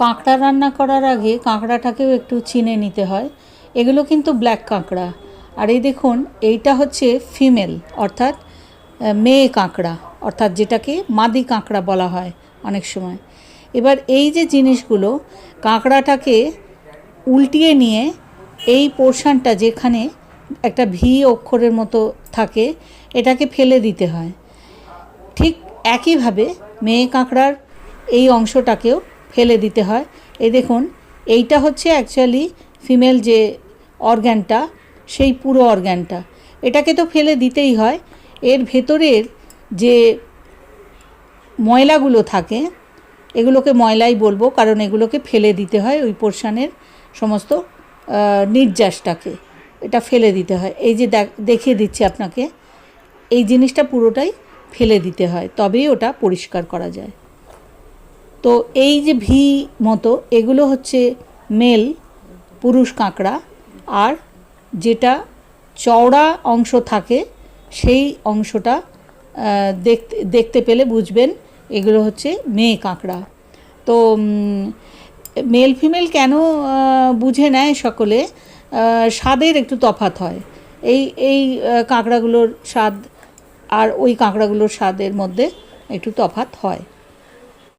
কাঁকড়া রান্না করার আগে কাঁকড়াটাকেও একটু চিনে নিতে হয়। এগুলো কিন্তু ব্ল্যাক কাঁকড়া। আর এই দেখুন, এইটা হচ্ছে ফিমেল, অর্থাৎ মেয়ে কাঁকড়া, অর্থাৎ যেটাকে মাদি কাঁকড়া বলা হয় অনেক সময়। এবার এই যে জিনিসগুলো, কাঁকড়াটাকে উল্টিয়ে নিয়ে এই পোর্শনটা যেখানে একটা ভি অক্ষরের মতো থাকে, এটাকে ফেলে দিতে হয়। ঠিক একইভাবে মেয়ে কাঁকড়ার এই অংশটাকেও ফেলে দিতে হয়। এই দেখুন, এইটা হচ্ছে অ্যাকচুয়ালি ফিমেল যে অর্গ্যানটা সেই পুরো অর্গ্যানটা এটাকে তো ফেলে দিতেই হয়। এর ভেতরের যে ময়লাগুলো থাকে, এগুলোকে ময়লাই বলব, কারণ এগুলোকে ফেলে দিতে হয় ওই পোর্শানের সমস্ত নির্যাসটাকে। এটা ফেলে দিতে হয়। এই যে দেখ- দেখিয়ে দিচ্ছি আপনাকে, এই জিনিসটা পুরোটাই ফেলে দিতে হয়, তবেই ওটা পরিষ্কার করা যায়। তো এই যে ভি মতো, এগুলো হচ্ছে মেল, পুরুষ কাঁকড়া, আর যেটা চওড়া অংশ থাকে, সেই অংশটা দেখতে দেখতে পেলে বুঝবেন এগুলো হচ্ছে মেয়ে কাঁকড়া। তো মেল ফিমেল কেন বুঝে নেয় সকলে? স্বাদের একটু তফাত হয়। এই এই কাঁকড়াগুলোর স্বাদ আর ওই কাঁকড়াগুলোর স্বাদের মধ্যে একটু তফাত হয়।